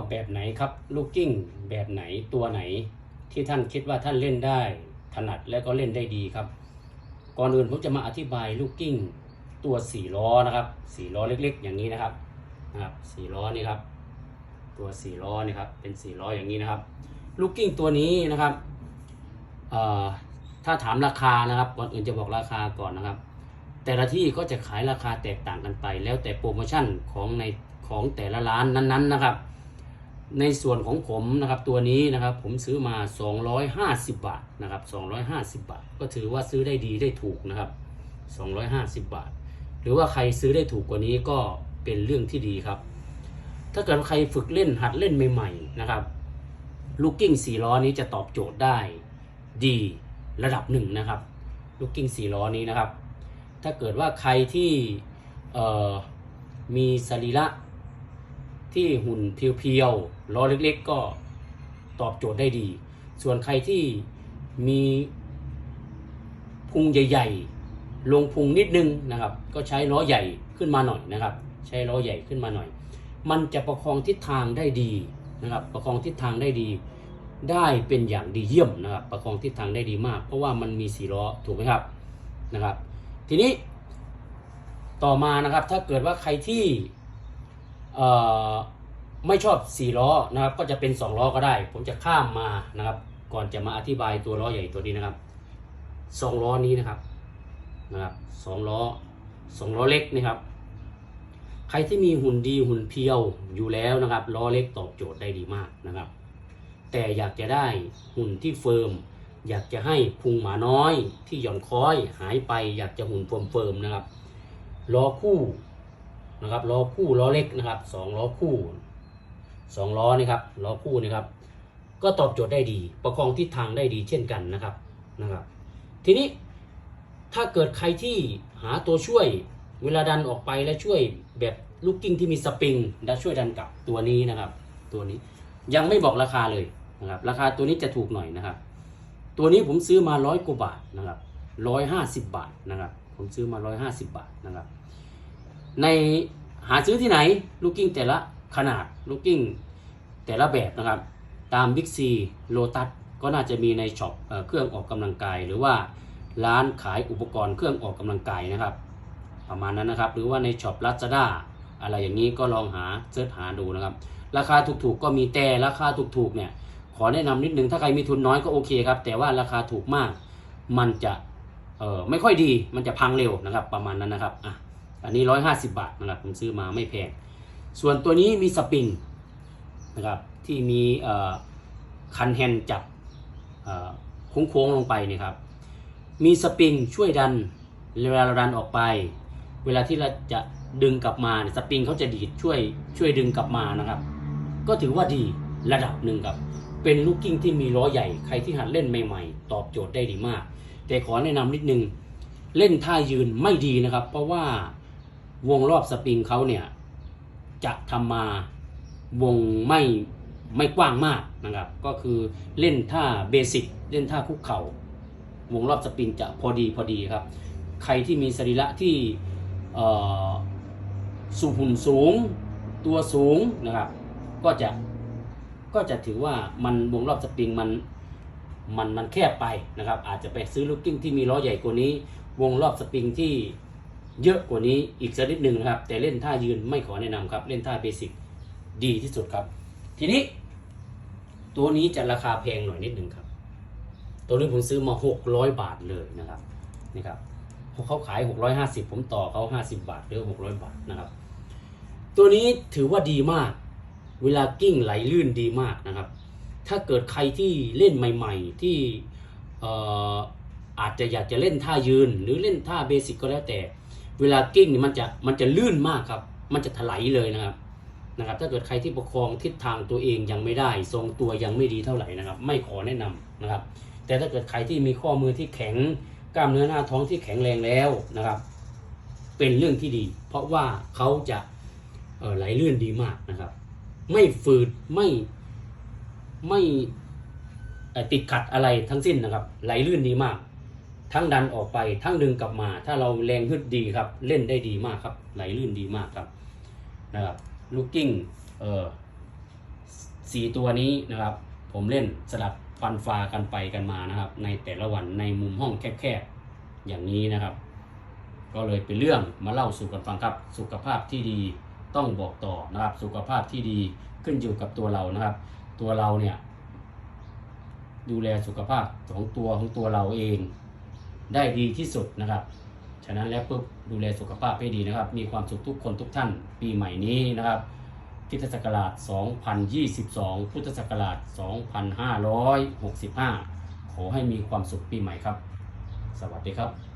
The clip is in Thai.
อบแบบไหนครับลูกกิ้งแบบไหนตัวไหน ที่ท่านคิดว่าท่านเล่นได้ถนัดและก็เล่นได้ดีครับ ก่อนอื่นผมจะมาอธิบายลูกกิ้งตัวสี่ล้อนะครับสี่ล้อเล็กๆ อย่างนี้นะครับนะครับสี่ล้อนี่ครับ ตัวสี่ล้อนี่ครับเป็นสี่ล้ออย่างนี้นะครับลูกกิ้งตัวนี้นะครับเอ่อถ้าถามราคานะครับก่อนอื่นจะบอกราคาก่อนนะครับ แต่ละที่ก็จะขายราคาแตกต่างกันไป แล้วแต่โปรโมชั่นของในของแต่ละร้านนั้นๆนะครับ ในส่วนของผมนะครับตัวนี้นะครับผมซื้อมา 250 บาทนะครับ250 บาท ก็ถือว่าซื้อได้ดีได้ถูกนะครับ 250 บาท หรือว่าใครซื้อได้ถูกกว่านี้ก็เป็นเรื่องที่ดีครับ ถ้าเกิดใครฝึกเล่นหัดเล่นใหม่ๆนะครับลูกกิ้งสี่ล้อนี้จะตอบโจทย์ได้ดีระดับหนึ่งนะครับลูกกิ้งสี่ล้อนี้นะครับ ถ้าเกิดว่าใครที่มีสรีระ ที่หุ่นเพียวๆล้อเล็กๆ ก็ตอบโจทย์ได้ดี ส่วนใครที่มีพุงใหญ่ ๆ ลงพุงนิดนึงนะครับ ก็ใช้ล้อใหญ่ขึ้นมาหน่อยนะครับ ใช้ล้อใหญ่ขึ้นมาหน่อย มันจะประคองทิศทางได้ดีนะครับ ประคองทิศทางได้ดี ได้เป็นอย่างดีเยี่ยมนะครับ ประคองทิศทางได้ดีมาก เพราะว่ามันมีสีล้อถูกไหมครับนะครับ ทีนี้ต่อมานะครับถ้าเกิดว่าใครที่ ไม่ชอบสี่ล้อนะครับ ก็จะเป็นสองล้อก็ได้ ผมจะข้ามมานะครับ ก่อนจะมาอธิบายตัวล้อใหญ่ตัวนี้นะครับสองล้อนี้นะครับนะครับสองล้อสองล้อเล็กนะครับ ใครที่มีหุ่นดีหุ่นเพียวอยู่แล้วนะครับล้อเล็กตอบโจทย์ได้ดีมากนะครับ แต่อยากจะได้หุ่นที่เฟิร์มอยากจะให้พุงหมาน้อยที่หย่อนคล้อยหายไปอยากจะหุ่นเฟิร์มๆนะครับล้อคู่ นะครับล้อคู่ล้อเล็กนะครับสองล้อคู่สองล้อนี่ครับล้อคู่นี่ครับ ก็ตอบโจทย์ได้ดี ประคองทิศทางได้ดีเช่นกันนะครับนะครับ ทีนี้ถ้าเกิดใครที่หาตัวช่วยเวลาดันออกไปและช่วยแบบลูกกิ้งที่มีสปริงและช่วยดันกลับตัวนี้นะครับ ตัวนี้ยังไม่บอกราคาเลยนะครับราคาตัวนี้จะถูกหน่อยนะครับ ตัวนี้ผมซื้อมาร้อยกว่าบาทนะครับร้อยห้าสิบบาทนะครับ ผมซื้อมาร้อยห้าสิบบาทนะครับ ในหาซื้อที่ไหนลูกกิ้งแต่ละขนาดลูกกิ้งแต่ละแบบนะครับ ตามบิ๊กซีโลตัสก็น่าจะมีในช็อปเอเครื่องออกกำลังกาย หรือว่าร้านขายอุปกรณ์เครื่องออกกำลังกายนะครับ ประมาณนั้นนะครับ หรือว่าในช็อปลาซาด้าอะไรอย่างนี้ก็ลองหาเสิร์ชหาดูนะครับ ราคาถูกๆก็มีแต่ราคาถูกๆเนี่ยขอแนะนำนิดนึงถ้าใครมีทุนน้อยก็โอเคครับ แต่ว่าราคาถูกมากมันจะเออไม่ค่อยดีมันจะพังเร็วนะครับ ประมาณนั้นนะครับอะ อันนี้ 150 บาทนะครับผมซื้อมาไม่แพง ส่วนตัวนี้มีสปริงนะครับที่มีคันแฮนด์จับโค้งๆลงไปเนี่ยครับ มีสปริงช่วยดันเวลาเราดันออกไป เวลาที่เราจะดึงกลับมาเนี่ยสปริงเขาจะดีดช่วยช่วยดึงกลับมานะครับ ก็ถือว่าดีระดับหนึ่งครับ เป็นลูกกิ้งที่มีล้อใหญ่ใครที่หัดเล่นใหม่ๆ ตอบโจทย์ได้ดีมาก แต่ขอแนะนำนิดนึง เล่นท่ายืนไม่ดีนะครับ เพราะว่า วงรอบสปริงเขาเนี่ยจะทำมาวงไม่ไม่กว้างมากนะครับ ก็คือเล่นท่าเบสิกเล่นท่าคุกเข่าวงรอบสปริงจะพอดีพอดีครับ ใครที่มีสรีระที่สูงหุ่นสูง ตัวสูงนะครับ ก็จะก็จะถือว่ามันวงรอบสปริงมันมันมันแคบไปนะครับ อาจจะไปซื้อลูกกิ้งที่มีล้อใหญ่กว่านี้ วงรอบสปริงที่ เยอะกว่านี้อีกสักนิดหนึ่งนะครับ แต่เล่นท่ายืนไม่ขอแนะนำครับ เล่นท่าเบสิกดีที่สุดครับ ทีนี้ ตัวนี้จะราคาแพงหน่อยนิดหนึ่งครับ ตัวนี้ผมซื้อมา 600 บาทเลยนะครับนี่ครับเขาขาย 650 ผมต่อเขา 50 บาทหรือ 600 บาทนะครับ ตัวนี้ถือว่าดีมาก เวลากิ้งไหลลื่นดีมากนะครับ ถ้าเกิดใครที่เล่นใหม่ ๆ ที่เอ่ออาจจะอยากจะเล่นท่ายืน หรือเล่นท่าเบสิกก็แล้วแต่ เวลากิ้งนี่มันจะมันจะลื่นมากครับ มันจะถลายเลยนะครับนะครับ ถ้าเกิดใครที่ประคองทิศทางตัวเองยังไม่ได้ ทรงตัวยังไม่ดีเท่าไหร่นะครับ ไม่ขอแนะนำนะครับ แต่ถ้าเกิดใครที่มีข้อมือที่แข็งกล้ามเนื้อหน้าท้องที่แข็งแรงแล้วนะครับ เป็นเรื่องที่ดี เพราะว่าเขาจะไหลลื่นดีมากนะครับ ไม่ฝืดไม่ไม่ติดขัดอะไรทั้งสิ้นนะครับ ไหลลื่นดีมาก ทั้งดันออกไปทั้งดึงกลับมา ถ้าเราแรงฮึดดีครับ เล่นได้ดีมากครับ ไหลลื่นดีมากครับนะครับลูกกิ้งเออสี่ตัวนี้นะครับ ผมเล่นสลับฟันฟ้ากันไปกันมานะครับ ในแต่ละวันในมุมห้องแคบๆอย่างนี้นะครับ ก็เลยเป็นเรื่องมาเล่าสู่กันฟังครับ สุขภาพที่ดีต้องบอกต่อนะครับ สุขภาพที่ดีขึ้นอยู่กับตัวเรานะครับ ตัวเราเนี่ยดูแลสุขภาพของตัวของตัวเราเอง ได้ดีที่สุดนะครับ ฉะนั้นแล้วปุ๊บดูแลสุขภาพให้ดีนะครับ มีความสุขทุกคนทุกท่านปีใหม่นี้นะครับ พุทธศักราช 2022 พุทธศักราช 2565 ขอให้มีความสุขปีใหม่ครับ สวัสดีครับ